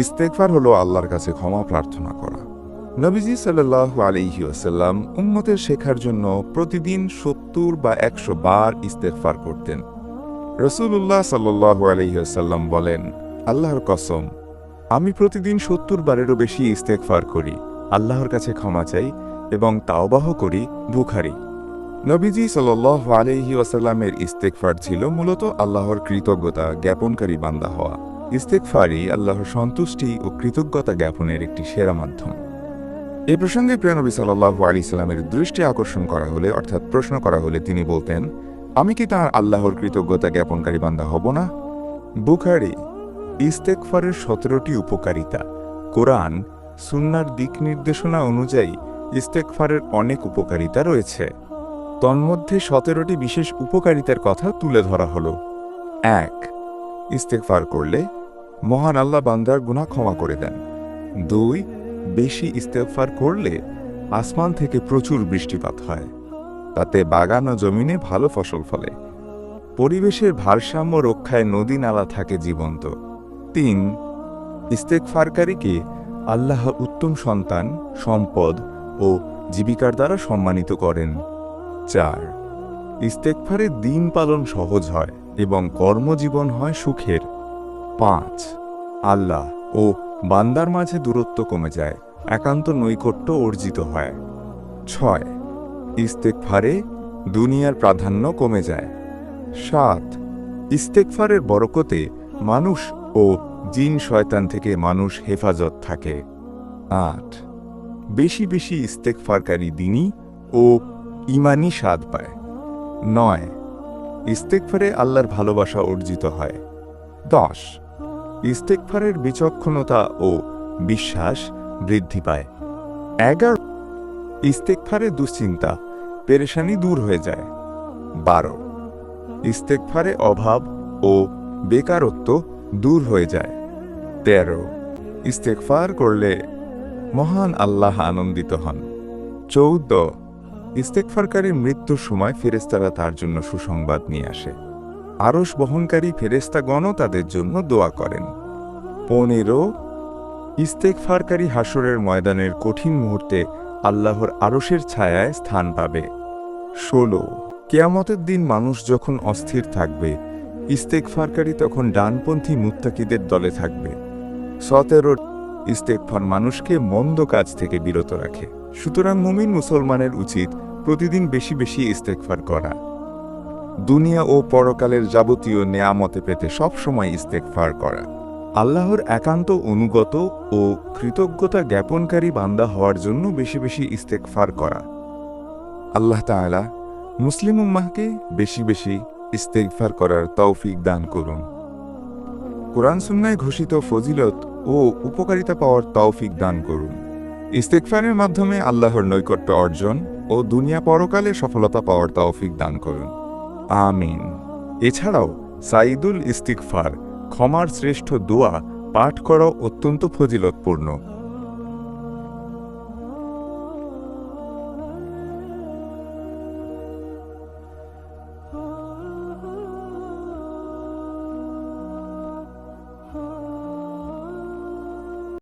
ইস্তেকফার হলো আল্লাহর কাছে ক্ষমা প্রার্থনা করা। নবীজি সাল্লাল্লাহু আলাইহি ওয়াসাল্লাম উম্মতের শেখার জন্য প্রতিদিন সত্তর বা একশো বার ইস্তেকফার করতেন। রসুল্লাহ সাল্লাল্লাহু আলাইহি ওয়াসাল্লাম বলেন, আল্লাহর কসম, আমি প্রতিদিন সত্তর বারেরও বেশি ইস্তেকফার করি, আল্লাহর কাছে ক্ষমা চাই এবং তাওবাহ করি বুখারি। নবীজি সাল্লাহ আলহি ওয়াসাল্লামের ইস্তেকফার ছিল মূলত আল্লাহর কৃতজ্ঞতা জ্ঞাপনকারী বান্দা হওয়া। ইস্তেকফারই আল্লাহর সন্তুষ্টি ও কৃতজ্ঞতা জ্ঞাপনের একটি সেরা মাধ্যম। এ প্রসঙ্গে প্রিয়নবী সাল্লাহ আলি সাল্লামের দৃষ্টি আকর্ষণ করা হলে, অর্থাৎ প্রশ্ন করা হলে তিনি বলতেন, আমি কি তাঁর আল্লাহর কৃতজ্ঞতা জ্ঞাপনকারী বান্দা হব না? বুখারি ইস্তেকফারের সতেরোটি উপকারিতা। কোরআন, সুন্নার দিক নির্দেশনা অনুযায়ী ইস্তেকফারের অনেক উপকারিতা রয়েছে। তন্মধ্যে সতেরোটি বিশেষ উপকারিতার কথা তুলে ধরা হল। এক ইস্তেকফার করলে মহান আল্লাহ বান্দার গুনাহ ক্ষমা করে দেন। দুই, বেশি ইস্তেকফার করলে আসমান থেকে প্রচুর বৃষ্টিপাত হয়। তাতে বাগান ও জমিনে ভালো ফসল ফলে। পরিবেশের ভারসাম্য রক্ষায় নদী নালা থাকে জীবন্ত। তিন ইস্তেকফারকারীকে আল্লাহ উত্তম সন্তান, সম্পদ ও জীবিকার দ্বারা সম্মানিত করেন। চার ইস্তেকফারে দিন পালন সহজ হয় এবং কর্মজীবন হয় সুখের। পাঁচ। আল্লাহ ও বান্দার মাঝে দূরত্ব কমে যায়, একান্ত নৈকট্য অর্জিত হয়। ছয়। ইস্তেকফারে দুনিয়ার প্রাধান্য কমে যায়। সাত। ইস্তেকফারের বরকতে মানুষ ও জিন শয়তান থেকে মানুষ হেফাজত থাকে। আট। বেশি বেশি ইস্তেকফারকারী দিনই ও ইমানি স্বাদ পায়। নয়। ইস্তেকফারে আল্লাহর ভালোবাসা অর্জিত হয়। দশ। ইস্তেকফারের বিচক্ষণতা ও বিশ্বাস বৃদ্ধি পায়। এগারো, ইস্তেকফারে দুশ্চিন্তা, পেরেশানি দূর হয়ে যায়। বারো, ইস্তেকফারে অভাব ও বেকারত্ব দূর হয়ে যায়। তেরো, ইস্তেকফার করলে মহান আল্লাহ আনন্দিত হন। চৌদ্দ ইস্তেকফারকারী মৃত্যুর সময় ফেরেস্তারা তার জন্য সুসংবাদ নিয়ে আসে। আরস বহনকারী ফেরেস্তাগণও তাদের জন্য দোয়া করেন। পনেরো ইস্তেকফারকারী হাসরের ময়দানের কঠিন মুহূর্তে আল্লাহর আরশের ছায়ায় স্থান পাবে। ষোলো, কেয়ামতের দিন মানুষ যখন অস্থির থাকবে ইস্তেকফারকারী তখন ডানপন্থী মুত্তাকিদের দলে থাকবে। সতেরো ইস্তেকফার মানুষকে মন্দ কাজ থেকে বিরত রাখে। সুতরাং মুমিন মুসলমানের উচিত প্রতিদিন বেশি বেশি ইস্তেকফার করা। দুনিয়া ও পরকালের যাবতীয় নেয়ামতে পেতে সবসময় ইস্তেকফার করা। আল্লাহর একান্ত অনুগত ও কৃতজ্ঞতা জ্ঞাপনকারী বান্দা হওয়ার জন্য বেশি বেশি ইস্তেকফার করা। আল্লাহ তাআলা মুসলিম উম্মাহকে বেশি বেশি ইস্তেকফার করার তৌফিক দান করুন। কোরআন সুন্নায় ঘোষিত ফজিলত ও উপকারিতা পাওয়ার তৌফিক দান করুন। ইস্তেকফারের মাধ্যমে আল্লাহর নৈকট্য অর্জন ও দুনিয়া পরকালে সফলতা পাওয়ার তৌফিক দান করুন। আমিন। এছাড়াও সাইদুল ইস্তিকফার ক্ষমার শ্রেষ্ঠ দোয়া পাঠ করা অত্যন্ত ফজিলতপূর্ণ।